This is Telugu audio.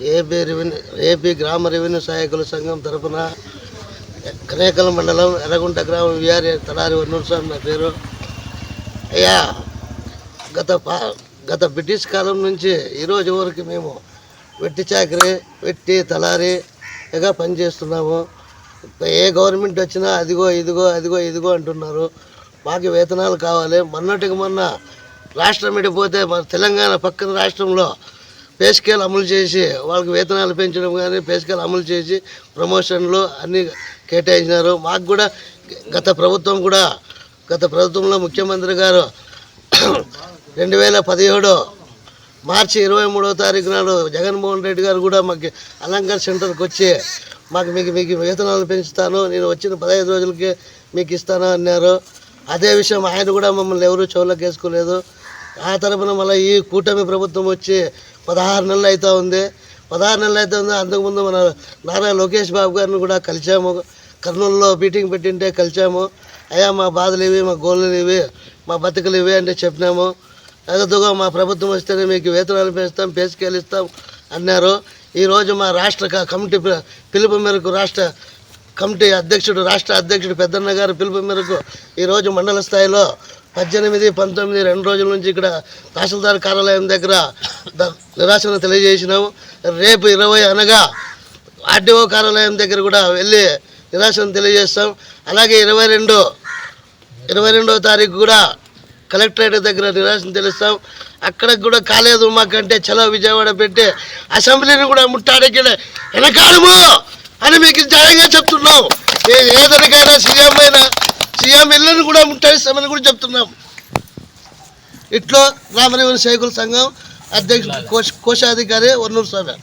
ఏపీ రెవెన్యూ ఏపీ గ్రామ రెవెన్యూ సహాయకుల సంఘం తరఫున కనేకల మండలం ఎర్రగుంట గ్రామం విఆర్ఏ తలారి వన్నూరు స్వామి నా పేరు. అయ్యా గత గత బ్రిటిష్ కాలం నుంచి ఈరోజు వరకు మేము వెట్టి చాకరీ వెట్టి తలారీగా పనిచేస్తున్నాము. ఏ గవర్నమెంట్ వచ్చినా అదిగో ఇదిగో అదిగో ఇదిగో అంటున్నారు. మాకు వేతనాలు కావాలి. మొన్నటికి మొన్న రాష్ట్రం విడిపోతే మన తెలంగాణ పక్కన రాష్ట్రంలో పే స్కేల్ అమలు చేసి వాళ్ళకి వేతనాలు పెంచడం కానీ పే స్కేల్ అమలు చేసి ప్రమోషన్లు అన్నీ కేటాయించినారు. మాకు కూడా గత ప్రభుత్వం కూడా గత ప్రభుత్వంలో ముఖ్యమంత్రి గారు రెండు వేల పదిహేడు మార్చి ఇరవై మూడవ తారీఖు నాడు జగన్మోహన్ రెడ్డి గారు కూడా మాకు అలంకార్ సెంటర్కి వచ్చి మాకు మీకు మీకు వేతనాలు పెంచుతాను నేను వచ్చిన పదహైదు రోజులకి మీకు ఇస్తాను అన్నారు. అదే విషయం ఆయన కూడా మమ్మల్ని ఎవరూ చెవులకు వేసుకోలేదు ఆ తరపున మళ్ళీ ఈ కూటమి ప్రభుత్వం వచ్చి పదహారు నెలలు అవుతూ ఉంది. పదహారు నెలలు అయితే ఉంది. అంతకుముందు మన నారా లోకేష్ బాబు గారిని కూడా కలిసాము కర్నూలులో మీటింగ్ పెట్టింటే కలిసాము అయ్యా మా బాధలు ఇవి మా గోళ్ళు ఇవి మా బతుకులు ఇవి అంటే చెప్పినాము. నగదుగా మా ప్రభుత్వం వస్తేనే మీకు వేతనాలు పెంచుతాం పేసుకెళ్ళి ఇస్తాం అన్నారు. ఈరోజు మా రాష్ట్ర కమిటీ పిలుపు మేరకు రాష్ట్ర కమిటీ అధ్యక్షుడు రాష్ట్ర అధ్యక్షుడు పెద్దన్న గారు పిలుపు మేరకు ఈరోజు మండల స్థాయిలో పద్దెనిమిది పంతొమ్మిది రెండు రోజుల నుంచి ఇక్కడ తహసీల్దార్ కార్యాలయం దగ్గర ద- నిరాశను తెలియజేసినాము. రేపు ఇరవై అనగా ఆర్డీఓ కార్యాలయం దగ్గర కూడా వెళ్ళి నిరాశను తెలియజేస్తాం. అలాగే ఇరవై రెండు ఇరవై రెండో తారీఖు కూడా కలెక్టరేట్ దగ్గర నిరాశను తెలుస్తాం. అక్కడికి కూడా కాలేదు మాకంటే చలో విజయవాడ పెట్టి అసెంబ్లీని కూడా ముట్టాడికి వెనకాడము అని మీకు జాయిగా చెప్తున్నాం. ఏ- ఏదనికైనా సీఎం అయినా సీఎం ఇళ్ళని కూడా ముట్టాడిస్తామని కూడా చెప్తున్నాం ఇట్లో రామరేవన్ సైకుల సంఘం అధ్యక్షుడు కోశ కోశాధికారి వన్నూరు స్వామి.